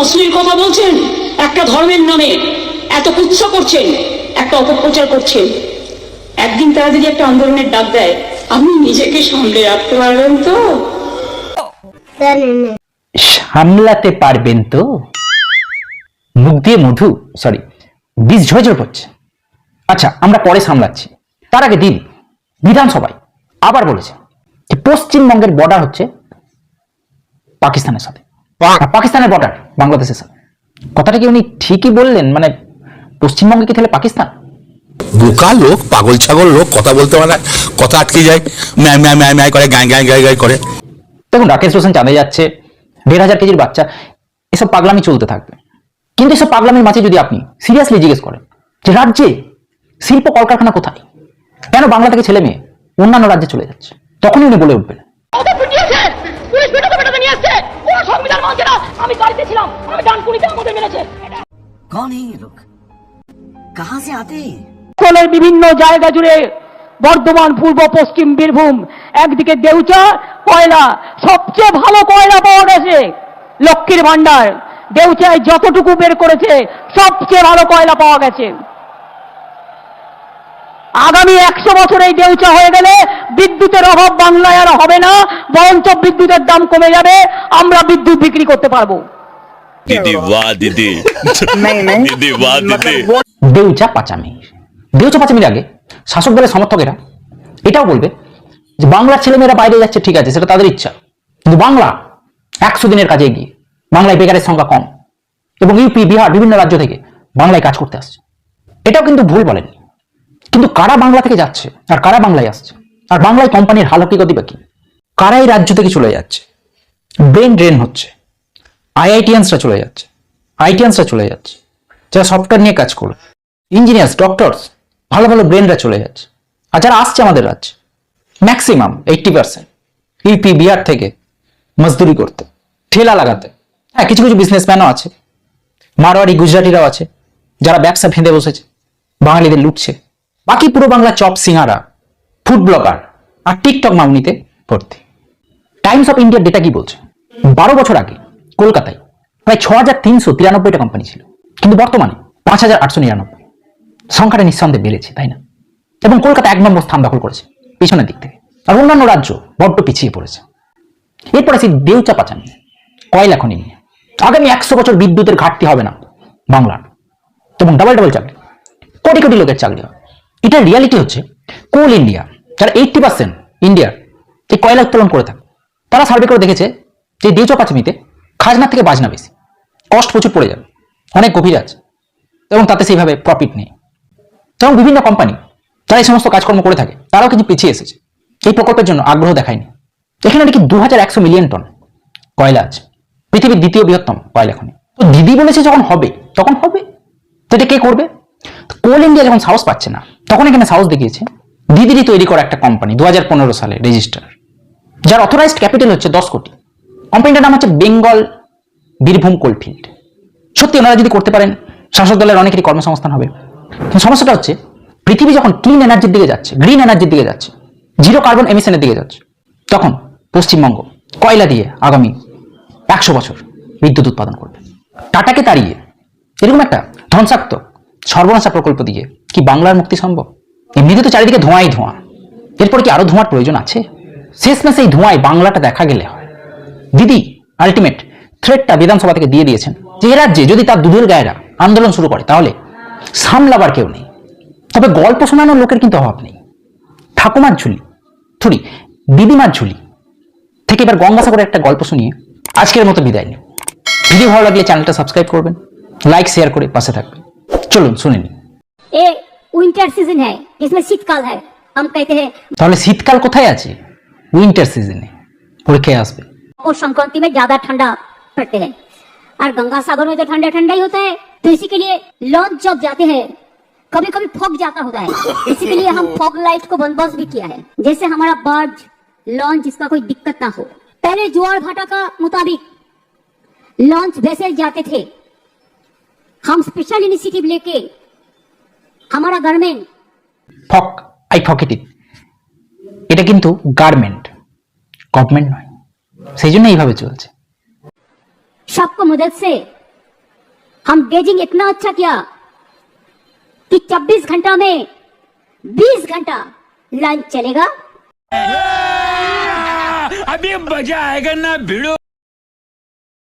অশ্লীল কথা বলছেন একটা ধর্মের নামে এত কুৎসা করছেন একটা অপপ্রচার করছেন। একদিন তারা যদি একটা আন্দোলনের ডাক দেয় আপনি নিজেকে সামলে রাখতে পারবেন তো? সামলাতে পারবেন তো? মুখ দিয়ে মধু সরি বীজ ঝরঝর করছে। আচ্ছা আমরা পরে সামলাচ্ছি। তার আগে দিন বিধানসভায় আবার বলেছে যে পশ্চিমবঙ্গের বর্ডার হচ্ছে পাকিস্তানের সাথে। পাকিস্তানের বর্ডার বাংলাদেশের সাথে কথাটা কি উনি ঠিকই বললেন? মানে পশ্চিমবঙ্গে কি তাহলে পাকিস্তান? বোকা লোক পাগল ছাগল লোক কথা বলতে পারে কথা আটকে যায় ম্যায় ম্যায় ম্যায় ম্যায় করে গায় গায় গায় গায় করে। দেখুন রাকেশ রোশন চাঁদে যাচ্ছে দেড় হাজার কেজির বাচ্চা এসব পাগলামি চলতে থাকবে। কিন্তু এসব পাগলামির মাঝে যদি আপনি সিরিয়াসলি জিজ্ঞেস করেন যে রাজ্যে শিল্প কলকারখানা কোথায়? কেন বাংলা থেকে ছেলে মেয়ে অন্যান্য রাজ্যে চলে যাচ্ছে? তখনই উনি বলে উঠবেন। বিভিন্ন জায়গা জুড়ে বর্ধমান পূর্ব পশ্চিম বীরভূম একদিকে দেউচা কয়লা সবচেয়ে ভালো কয়লা পাওয়া গেছে লক্ষ্মীর ভাণ্ডার। দেউচায় যতটুকু বের করেছে সবচেয়ে ভালো কয়লা পাওয়া গেছে। আগামী একশো বছর এই দেউচা হয়ে গেলে বিদ্যুতের অভাব বাংলায় আর হবে না বরঞ্চ বিদ্যুতের দাম কমে যাবে আমরা বিদ্যুৎ বিক্রি করতে পারব। দিদি ওয়া দিদি। দিদি ওয়া দিদি। দেউচা পাচামি দেউচা পাচামির আগে শাসক দলের সমর্থকেরা এটাও বলবে যে বাংলার ছেলেমেয়েরা বাইরে যাচ্ছে ঠিক আছে সেটা তাদের ইচ্ছা। কিন্তু বাংলা একশো দিনের কাজে এগিয়ে বাংলায় বেকারের সংখ্যা কম। এবং ইউপি বিহার বিভিন্ন রাজ্য থেকে বাংলায় কাজ করতে আসছে। এটাও কিন্তু ভুল বলেনি কিন্তু কারা বাংলা থেকে যাচ্ছে? আর কারা বাংলায় আসছে? আর বাংলায় কোম্পানির হাল হকিকতি বা কি? কারা এই রাজ্য থেকে চলে যাচ্ছে? ব্রেন ড্রেন হচ্ছে। আইআইটিয়ানসরা চলে যাচ্ছে। আইটিয়ানসরা চলে যাচ্ছে। যারা সফটওয়্যার নিয়ে কাজ করবে। ইঞ্জিনিয়ার্স, ডক্টরস, ভালো ভালো ব্রেনরা চলে যাচ্ছে। আর যারা আসছে আমাদের রাজ্যে, maximum eighty percent UP, Bihar থেকে মজদুরি করতে, ঠেলা লাগাতে। হ্যাঁ কিছু কিছু বিজনেসম্যানও আছে। মারোয়ারি, গুজরাটিরাও আছে। যারা ব্যবসা ফেঁদে বসেছে। বাঙালিদের লুটছে। বাকি পুরো Bangla chop singara food blogger আর টিকটক মাউনিতে ভর্তি। টাইমস অফ ইন্ডিয়ার ডেটা কি বলছে? বারো বছর আগে কলকাতায় প্রায় ছ হাজার তিনশো তিরানব্বইটা কোম্পানি ছিল। কিন্তু বর্তমানে পাঁচ হাজার আটশো নিরানব্বই। সংখ্যাটা নিঃসন্দেহে বেড়েছে, তাই না? এবং কলকাতা এক নম্বর স্থান দখল করেছে, পিছনের দিক থেকে। আর অন্যান্য রাজ্য বড্ড পিছিয়ে পড়েছে। এরপরে সেই দেউচা পাচানি কয়লা খনি নিয়ে। আগামী একশো বছর বিদ্যুতের ঘাটতি হবে না বাংলার। এবং ডাবল ডাবল চাকরি। কোটি কোটি লোকের চাকরি এটা রিয়ালিটি হচ্ছে। কোল ইন্ডিয়া, যারা এইটটি পার্সেন্ট ইন্ডিয়ার, এই কয়লা উত্তোলন করে থাকে। তারা সার্ভে করে দেখেছে যে দেউচা পাচামিতে খাজনার থেকে বাজনা বেশি। কষ্ট প্রচুর পড়ে যাবে। অনেক গভীর আছে। এবং তাতে সেইভাবে প্রফিট নেই। এবং বিভিন্ন কোম্পানি যারা এই সমস্ত কাজকর্ম করে থাকে, তারাও কিছু পিছিয়ে এসেছে। এই প্রকল্পের জন্য আগ্রহ দেখায়নি। এখানে নাকি দু হাজার একশো মিলিয়ন টন কয়লা আছে। পৃথিবীর দ্বিতীয় বৃহত্তম কয়লা খনি। তো দিদি বলেছে যখন হবে, তখন হবে। তো এটা কে করবে? কোল ইন্ডিয়া যখন সাহস পাচ্ছে না তখন এখানে সাহস দেখিয়েছে। দিদিরই তৈরি করা একটা কোম্পানি দু হাজার পনেরো সালে রেজিস্টার যার অথরাইজড ক্যাপিটাল হচ্ছে দশ কোটি। কোম্পানিটার নাম হচ্ছে বেঙ্গল বীরভূম কোলফিল্ড সত্যি ওনারা যদি করতে পারেন, শাসক দলের অনেকেরই কর্মসংস্থান হবে। সমস্যাটা হচ্ছে, পৃথিবী যখন ক্লিন এনার্জির দিকে যাচ্ছে গ্রিন এনার্জির দিকে যাচ্ছে জিরো কার্বন এমিশনের দিকে যাচ্ছে, তখন পশ্চিমবঙ্গ কয়লা দিয়ে আগামী একশো বছর বিদ্যুৎ উৎপাদন করবে। টাটাকে তাড়িয়ে, এরকম একটা ধ্বংসাত্মক সর্বনাশা প্রকল্প দিয়ে কি বাংলার মুক্তি সম্ভব? এমনিতে তো চারিদিকে ধোঁয়াই ধোঁয়া। এরপর কি আরও ধোঁয়ার প্রয়োজন আছে? শেষ মেসে এই ধোঁয়ায় বাংলাটা দেখা গেলে হয়। দিদি আলটিমেট থ্রেটটা বিধানসভা থেকে দিয়ে দিয়েছেন যে এ রাজ্যে যদি তার দুধের গায়েরা আন্দোলন শুরু করে, তাহলে সামলাবার কেউ নেই। তবে গল্প শোনানোর লোকের কিন্তু অভাব নেই। ঠাকুমার ঝুলি থুরি দিদিমার ঝুলি। থেকে এবার গঙ্গাসাগরের একটা গল্প শুনিয়ে আজকের মতো বিদায় নিই। ভিডিও ভালো লাগলে চ্যানেলটা সাবস্ক্রাইব করবেন লাইক শেয়ার করে পাশে থাকবেন। চলুন শুনে নিন ये विंटर सीजन है इसमें शीतकाल है हम कहते हैं তাহলে শীতকাল কোথায় আছে উইন্টার সিজনে পরীক্ষায় আসবে और संक्रांति में ज्यादा ठंडा पड़ते हैं और गंगा सागर में तो ठंडा ठंडा ही होता है तो इसी के लिए लॉन्च जब जाते हैं कभी कभी फॉग जाता होता है इसी के लिए हम फॉग लाइट को बंदोबस्त भी किया है जैसे हमारा बर्ड लॉन्च इसका कोई दिक्कत ना हो पहले ज्वार भाटा का मुताबिक लॉन्च वेसल जाते थे हम स्पेशल इनिशिएटिव लेके हमारा गवर्नमेंट ফক আই ফকেট ইট এটা কিন্তু গার্মেন্ট গভর্নমেন্ট নয় সেই জন্য এইভাবে চলছে सबको मदद से हम गेजिंग इतना अच्छा किया कि 24 घंटा में 20 घंटा लंच चलेगा अभी मजा आएगा ना भिड़ो